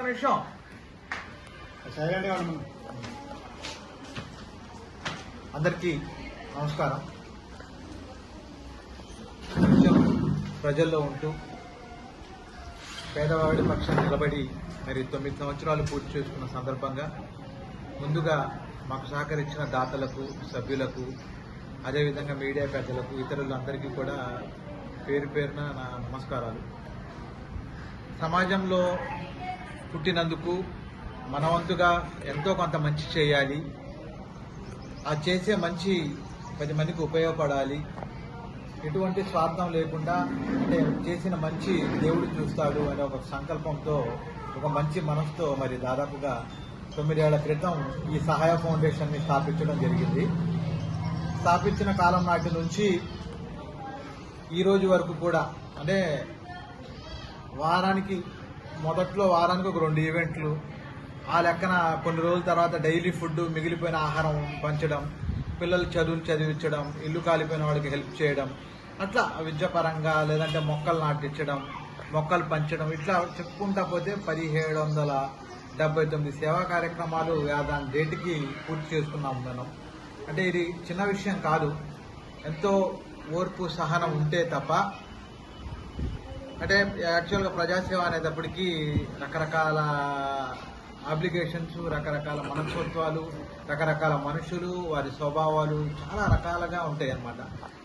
ఒక నిమిషం. అందరికీ నమస్కారం. ప్రజల్లో ఉంటూ పేదవాడి పక్షం నిలబడి మరి తొమ్మిది సంవత్సరాలు పూర్తి చేసుకున్న సందర్భంగా ముందుగా మాకు సహకరించిన దాతలకు సభ్యులకు అదేవిధంగా మీడియా పెద్దలకు ఇతరులందరికీ కూడా పేరు పేరున నా నమస్కారాలు. సమాజంలో పుట్టినందుకు మనవంతుగా ఎంతో కొంత మంచి చేయాలి. ఆ చేసే మంచి పది మందికి ఉపయోగపడాలి. ఎటువంటి స్వార్థం లేకుండా అంటే చేసిన మంచి దేవుడు చూస్తాడు అనే ఒక సంకల్పంతో ఒక మంచి మనసుతో మరి దాదాపుగా తొమ్మిదేళ్ళ క్రితం ఈ సహాయ ఫౌండేషన్ని స్థాపించడం జరిగింది. స్థాపించిన కాలం నాటి నుంచి ఈరోజు వరకు కూడా అంటే వారానికి మొదట్లో వారానికి ఒక రెండు ఈవెంట్లు ఆ లెక్కన కొన్ని రోజుల తర్వాత డైలీ ఫుడ్ మిగిలిపోయిన ఆహారం పంచడం పిల్లలు చదువులు చదివించడం ఇల్లు కాలిపోయిన వాళ్ళకి హెల్ప్ చేయడం అట్లా విద్యాపరంగా లేదంటే మొక్కలు నాటించడం మొక్కలు పంచడం ఇట్లా చెప్పుకుంటా పోతే పదిహేడు వందల డెబ్బై తొమ్మిది సేవా కార్యక్రమాలు దాని డేట్కి పూర్తి చేసుకున్నాం మనం. అంటే ఇది చిన్న విషయం కాదు. ఎంతో ఓర్పు సహనం ఉంటే తప్ప అంటే యాక్చువల్గా ప్రజాసేవ అనేటప్పటికీ రకరకాల అప్లికేషన్స్ రకరకాల మనస్తత్వాలు రకరకాల మనుషులు వారి స్వభావాలు చాలా రకాలుగా ఉంటాయి అన్నమాట.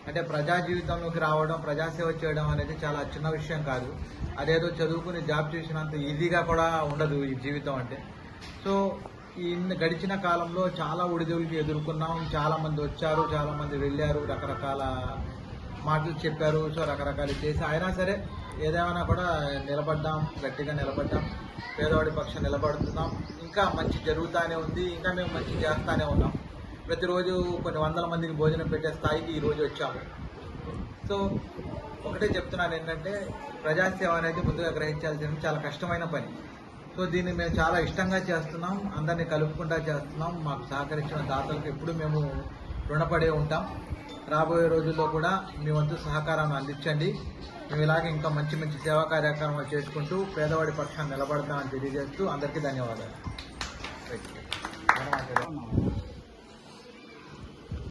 అంటే ప్రజా జీవితంలోకి రావడం ప్రజాసేవ చేయడం అనేది చాలా చిన్న విషయం కాదు. అదేదో చదువుకుని జాబ్ చేసినంత ఈజీగా కూడా ఉండదు ఈ జీవితం అంటే. సో ఈ గడిచిన కాలంలో చాలా ఒడిదుడుకు ఎదుర్కొన్నాం. చాలా మంది వచ్చారు చాలా మంది వెళ్ళారు రకరకాల మాటలు చెప్పారు. సో రకరకాలు చేసి అయినా సరే ఏదేమైనా కూడా నిలబడ్డాం గట్టిగా నిలబడ్డాం పేదవాడి పక్షం నిలబడుతున్నాం. ఇంకా మంచి జరుగుతూనే ఉంది ఇంకా మేము మంచి చేస్తూనే ఉన్నాం. ప్రతిరోజు కొన్ని వందల మందికి భోజనం పెట్టే స్థాయికి ఈరోజు వచ్చాము. సో ఒకటే చెప్తున్నాను ఏంటంటే ప్రజాసేవ అనేది ముందుగా గ్రహించాల్సిన చాలా కష్టమైన పని. సో దీన్ని మేము చాలా ఇష్టంగా చేస్తున్నాం అందరినీ కలుపుకుంటా చేస్తున్నాం. మాకు సహకరించిన దాతలకు ఎప్పుడు మేము రుణపడే ఉంటాం. రాబోయే రోజుల్లో కూడా మీ వంతు సహకారాన్ని అందించండి. మేము ఇలాగే ఇంకా మంచి మంచి సేవా కార్యక్రమాలు చేసుకుంటూ పేదవాడి పక్షాన్ని నిలబడతామని తెలియజేస్తూ అందరికీ ధన్యవాదాలు.